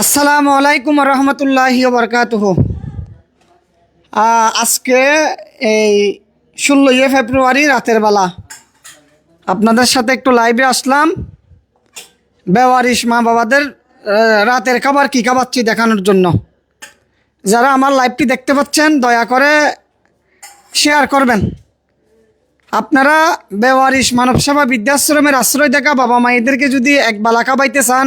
আসসালামু আলাইকুম রহমতুল্লাহি বরকাতুহ। আজকে এই ষোলোই ফেব্রুয়ারি রাতের বেলা আপনাদের সাথে একটু লাইভে আসলাম। বেওয়ারিশ মা বাবাদের রাতের খাবার কী খাবাচ্ছি দেখানোর জন্য। যারা আমার লাইভটি দেখতে পাচ্ছেন, দয়া করে শেয়ার করবেন। আপনারা বেওয়ারিশ মানব সেবা বৃদ্ধাশ্রমের আশ্রয় দেখা বাবা মায়েদেরকে যদি এক বালা খাবাইতে চান,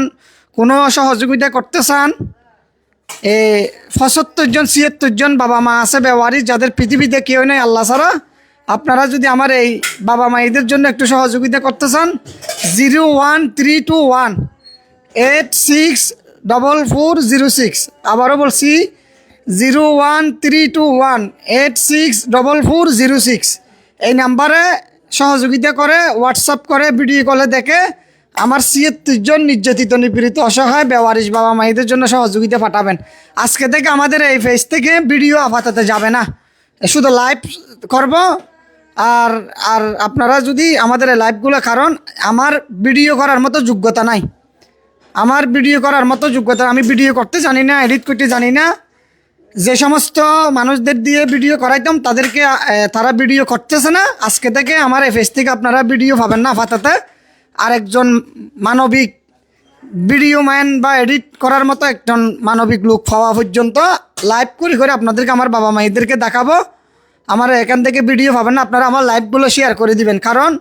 কোনো সহযোগিতা করতে চান, এ পঁচাত্তর জন, ছিয়াত্তর জন বাবা মা আছে বেওয়ারিশ, যাদের পৃথিবীতে কেউ নেই আল্লাহ ছাড়া, আপনারা যদি আমার এই বাবা মায়েদের জন্য একটু সহযোগিতা করতে চান, zero one three two one eight six double four zero six, আবারও বলছি, zero one three two one eight six double four zero six. এই নাম্বারে সহযোগিতা করে হোয়াটসঅ্যাপ করে ভিডিও কলে দেখে আমার ছিয়াত্তর জন নির্যাতিত নিপীড়িত অসহায়, বেওয়ারিশ বাবা মায়েদের জন্য সহযোগিতা পাঠাবেন। আজকে থেকে আমাদের এই ফেজ থেকে ভিডিও আপাতত যাবে না। শুধু লাইভ করব, আর আর আপনারা যদি আমাদের এই লাইভগুলো কারণ, আমার ভিডিও করার মতো যোগ্যতা নাই। আমার ভিডিও করার মতো যোগ্যতা, আমি ভিডিও করতে জানি না এডিট করতে জানি না। যে সমস্ত মানুষদের দিয়ে ভিডিও করাইতাম, তাদেরকে তারা ভিডিও করতেছে না। আজকে থেকে আমার এই থেকে আপনারা ভিডিও পাবেন না আপাততে আরেকজন মানবিক ভিডিও ম্যান বা এডিট করার মতো একজন মানবিক লোক পাওয়া পর্যন্ত লাইভ করে করে আপনাদেরকে আমার বাবা মায়েদেরকে দেখাবো। আমার এখান থেকে ভিডিও পাবেন না, আপনারা আমার লাইভগুলো শেয়ার করে দিবেন। কারণ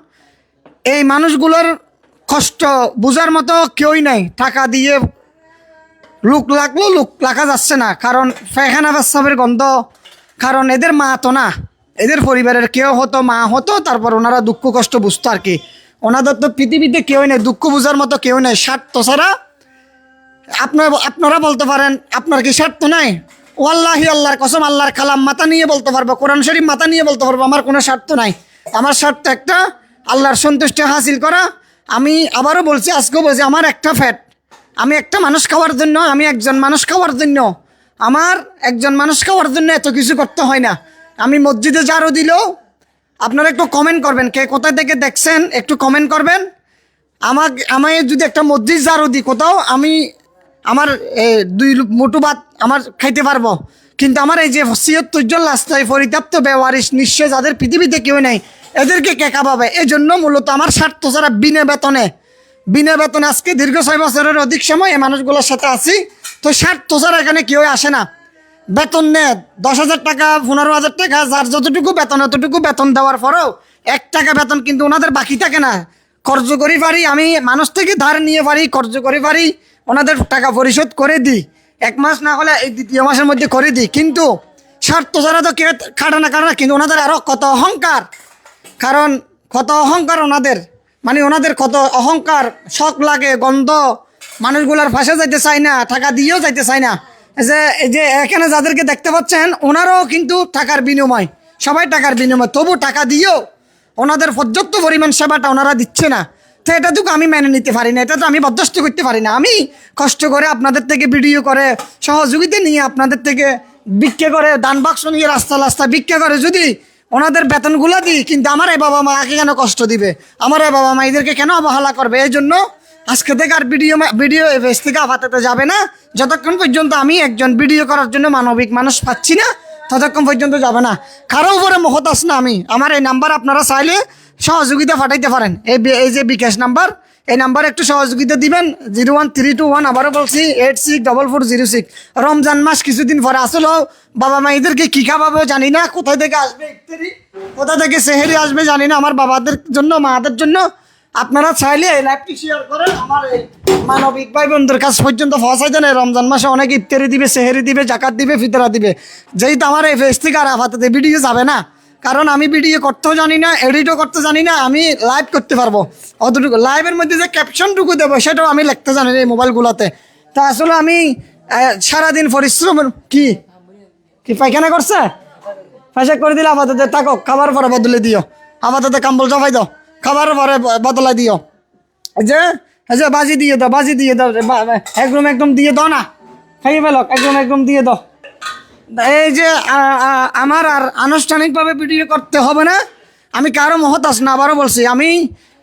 এই মানুষগুলোর কষ্ট বোঝার মতো কেউই নাই। টাকা দিয়ে লুক লাগল লুক লাগা যাচ্ছে না। কারণ পায়খানা পেশাবের গন্ধ, কারণ এদের মা তো না। এদের পরিবারের কেউ হতো, মা হতো, তারপর ওনারা দুঃখ কষ্ট বুঝতো আর কি। ওনাদের তো পৃথিবীতে কেউই নেই, দুঃখ বোঝার মতো কেউ নেই। স্বার্থ ছাড়া আপনার আপনারা বলতে পারেন, আপনার কি স্বার্থ নাই? ও আল্লাহি আল্লাহর কসম, আল্লাহর কালাম মাথা নিয়ে বলতে পারব, কোরআন শরীফ মাথা নিয়ে বলতে পারব, আমার কোনো স্বার্থ নাই। আমার স্বার্থ একটা, আল্লাহর সন্তুষ্টি হাসিল করা। আমি আবারও বলছি, আজকেও বলছি, আমার একটা ফ্যাট। আমি একটা মানুষ খাওয়ার জন্য, আমি একজন মানুষ খাওয়ার জন্য। আমার একজন মানুষ খাওয়ার জন্য এত কিছু করতে হয় না। আমি মসজিদে যারও দিলেও, আপনারা একটু কমেন্ট করবেন, কে কোথা থেকে দেখছেন, একটু কমেন্ট করবেন। আমাকে আমায় যদি একটা মসজিদ জারো দিই কোথাও, আমি আমার দুই মোটু ভাত আমার খাইতে পারব। কিন্তু আমার এই যে ছিয়াত্তর জন রাস্তায় পরিত্যক্ত ব্যবহারিস নিশ্চয় যাদের পৃথিবীতে কেউ নেই, এদেরকে কে এই জন্য মূলত আমার স্বার্থ ছাড়া বিনা বেতনে বিনা বেতন আজকে দীর্ঘ ছয় বছরের অধিক সময় এই মানুষগুলোর সাথে আছি। তো স্বার্থ ছাড়া এখানে কেউ আসে না। বেতন নে, দশ হাজার টাকা, পনেরো হাজার টাকা, যার যতটুকু বেতন, অতটুকু বেতন দেওয়ার পরেও এক টাকা বেতন কিন্তু ওনাদের বাকি থাকে না। কর্য করি পারি, আমি মানুষ থেকে ধার নিয়ে পারি কর্য করে পারি, ওনাদের টাকা পরিশোধ করে দিই। এক মাস না হলে এই দ্বিতীয় মাসের মধ্যে করে দিই। কিন্তু স্বার্থ ছাড়া তো কেউ খাটে না কিন্তু ওনাদের আরও কত অহংকার। কারণ কত অহংকার ওনাদের। মানে ওনাদের কত অহংকার, শখ লাগে, গন্ধ, মানুষগুলার ফাঁসে যাইতে চায় না, টাকা দিয়েও যাইতে চায় না। যে, এই যে এখানে যাদেরকে দেখতে পাচ্ছেন, ওনারাও কিন্তু টাকার বিনিময়, সবাই টাকার বিনিময়। তবু টাকা দিয়েও ওনাদের পর্যাপ্ত পরিমাণ সেবাটা ওনারা দিচ্ছে না। তো এটা তো আমি মেনে নিতে পারি না, এটা তো আমি বরদাস্ত করতে পারি না। আমি কষ্ট করে আপনাদের থেকে ভিডিও করে, সহযোগিতা নিয়ে আপনাদের থেকে ভিক্ষা করে, দান বাক্স নিয়ে রাস্তা রাস্তা ভিক্ষা করে যদি ওনাদের বেতনগুলো দিই, কিন্তু আমার এই বাবা মাকে কেন কষ্ট দিবে? আমার এই বাবা মা এদেরকে কেন অবহেলা করবে? এই জন্য আজকে থেকে আর ভিডিও ভিডিও পেজ থেকে আপাতত যাবে না। যতক্ষণ পর্যন্ত আমি একজন ভিডিও করার জন্য মানবিক মানুষ পাচ্ছি না, ততক্ষণ পর্যন্ত যাবে না। কারও উপরে মহতাস না আমি। আমার এই নাম্বার আপনারা চাইলে সহযোগিতা পাঠাইতে পারেন। এই এই যে বিকাশ নাম্বার এই নাম্বারে একটু সহযোগিতা দিবেন, zero one three two one আবারও বলছি, eight six double four zero six. Ramzan মাস কিছুদিন পরে আসলেও বাবা মাইদেরকে কী খাওয়াবে জানি না কোথায় থেকে আসবে ইফতারি, কোথা থেকে সেহেরি আসবে জানি না, আমার বাবাদের জন্য, মাদের জন্য। আপনারা চাইলে এই লাইভটি শেয়ার করেন, আমার এই মানবিক ভাই বন্ধুর কাছ পর্যন্ত পৌঁছাই দেন। রমজান মাসে অনেক ইফতারি দিবে, সেহেরি দিবে, জাকাত দিবে, ফিতরা দিবে। যেহেতু আমার এই ফেস থেকে আর আপাতত ভিডিও যাবে না। কারণ আমি ভিডিও করতেও জানি না এডিটও করতে জানি না, আমি লাইভ করতে পারব। অতটুকু লাইভের মধ্যে যে ক্যাপশনটুকু দেবো, সেটাও আমি লিখতে জানি না এই মোবাইলগুলোতে তা আসলে আমি সারাদিন পরিশ্রম কি? কি পায়খানা করছে? পয়সা করে দিলে আপাতত থাকো, খাবার পরে বদলে দিও। আপাতত কাম্বল জমাই দাও, খাবার পরে বদলাই দিও। যে যে বাজি দিয়ে দাও, বাজি দিয়ে দাও একদম একদম দিয়ে দাও না। খাইয়ে ফেলো, একদম একদম দিয়ে দাও। এই যে আমার আর আনুষ্ঠানিকভাবে ভিডিও করতে হবে না। আমি কারও মহতাস না, আবারও বলছি, আমি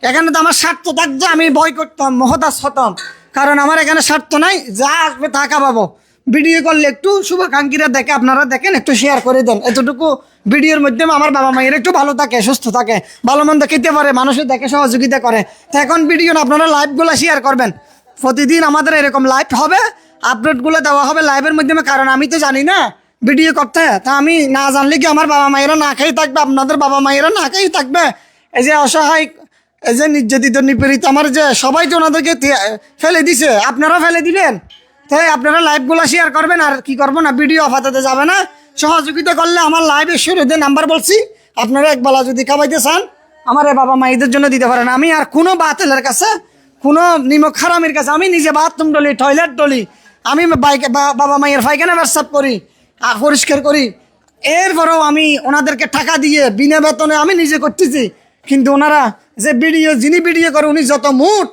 এখানে তো আমার স্বার্থ থাকছে, আমি ভয় করতাম মহদাস হতাম। কারণ আমার এখানে স্বার্থ নাই, যা আসবে তা পাবো ভিডিও করলে একটু শুভাকাঙ্ক্ষীরা দেখে, আপনারা দেখেন, একটু শেয়ার করে দেন। এতটুকু ভিডিওর মাধ্যমে আমার বাবা মায়ের একটু ভালো থাকে, সুস্থ থাকে, ভালো মন্দ খেতে পারে, মানুষের দেখে সহযোগিতা করে। তো এখন ভিডিও আপনারা লাইভগুলো শেয়ার করবেন। প্রতিদিন আমাদের এরকম লাইভ হবে আপডেটগুলো দেওয়া হবে লাইভের মাধ্যমে, কারণ আমি তো জানি না ভিডিও করতে। তা আমি না জানলে কি আমার বাবা মায়েরা না খেয়ে থাকবে? আপনাদের বাবা মায়েরা না খেয়ে থাকবে? এই যে অসহায়, এই যে নির্যাতিত, নিপীড়িত, আমার যে সবাই তো ওনাদেরকে ফেলে দিছে, আপনারাও ফেলে দিলেন তাই আপনারা লাইভগুলো শেয়ার করবেন, আর কি করব না? ভিডিও অফাতে যাবে না। সহযোগিতা করলে আমার লাইভে শুরুতে নাম্বার বলছি। আপনারা একবেলা যদি খাওয়াইতে চান, আমার বাবা মায়েদের জন্য দিতে পারেন। আমি আর কোনো বাতিলের কাছে, কোনো নিমক হারামের কাছে, আমি নিজে বাথরুম ডলি টয়লেট ডলি, আমি বাইকে বাবা মায়ের পায়খানা ব্যবসাপ করি। পরিষ্কার করি, এরপরেও আমি ওনাদেরকে টাকা দিয়ে, বিনা বেতনে আমি নিজে করতেছি। কিন্তু ওনারা যে ভিডিও, যিনি ভিডিও করে উনি যত মুঠ,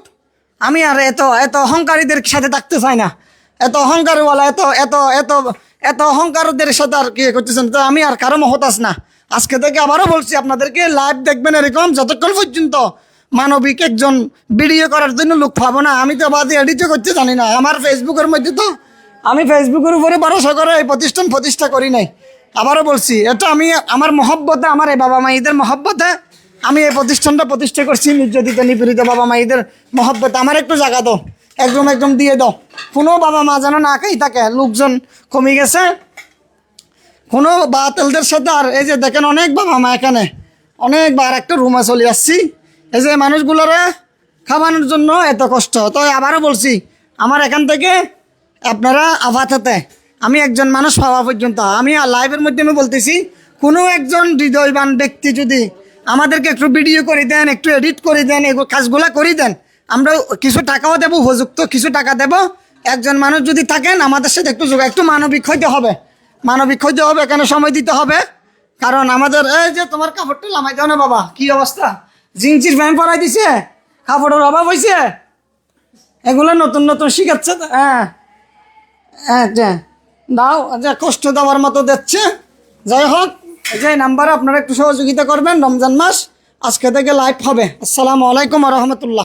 আমি আর এত এত অহংকারীদের সাথে থাকতে চাই না। এত অহংকারওয়ালা, এত এত এত এত অহংকারদের সাথে আর কি করতেছেন, তো আমি আর কারও হতাশ না। আজকে থেকে আবারও বলছি আপনাদেরকে লাইভ দেখবেন এরকম যতক্ষণ পর্যন্ত মানবিক একজন ভিডিও করার জন্য লোক পাবো না, আমি তো বাদে এডিটও করতে জানি না। আমার ফেসবুকের মধ্যে তো আমি ফেসবুকের উপরে ভরসা করে এই প্রতিষ্ঠান প্রতিষ্ঠা করি নাই। আবারও বলছি, এটা আমি আমার মহব্বতে, আমার এই বাবা মাইদের মহব্বতে আমি এই প্রতিষ্ঠানটা প্রতিষ্ঠা করছি, নির্যাতিত, নিপীড়িত বাবা মাইদের মহব্বতে। আমার একটু জায়গা দাও, একদম একদম দিয়ে দাও। কোনো বাবা মা যেন না খেয়ে থাকে, লোকজন কমে গেছে। কোনো বাতেলদের সাথে আর এই যে দেখেন অনেক বাবা মা এখানে, অনেকবার একটা রুমে চলে আসছি। এই যে মানুষগুলোরে খাওয়ানোর জন্য এত কষ্ট। তো আবারও বলছি, আমার এখান থেকে আপনারা আফাতেতে আমি একজন মানুষ পাওয়া পর্যন্ত। আমি লাইভের মাধ্যমে বলতেছি, কোনো একজন হৃদয়বান ব্যক্তি যদি আমাদেরকে একটু ভিডিও করে দেন, একটু এডিট করে দেন এগুলো কাজগুলো করে দেন, আমরা কিছু টাকাও দেবো, উপযুক্ত কিছু টাকা দেব। একজন মানুষ যদি থাকেন, আমাদের সাথে একটু যোগা একটু মানবিক হইতে হবে। মানবিক হইতে হবে, এখানে সময় দিতে হবে। কারণ আমাদের এই যে তোমার কাপড়টা লামাই দাও না বাবা, কি অবস্থা? জিন্সির প্যান্ট পরাই দিছে, কাপড়ের অভাব হয়েছে এগুলো নতুন নতুন শিখাচ্ছে হ্যাঁ। যে। দাও, যে কষ্ট দেওয়ার মতো দিচ্ছে। যাই হোক যে নাম্বারে আপনারা একটু সহযোগিতা করবেন রমজান মাস। আজকে থেকে লাইভ হবে। আসসালামু আলাইকুম রহমতুল্লাহ।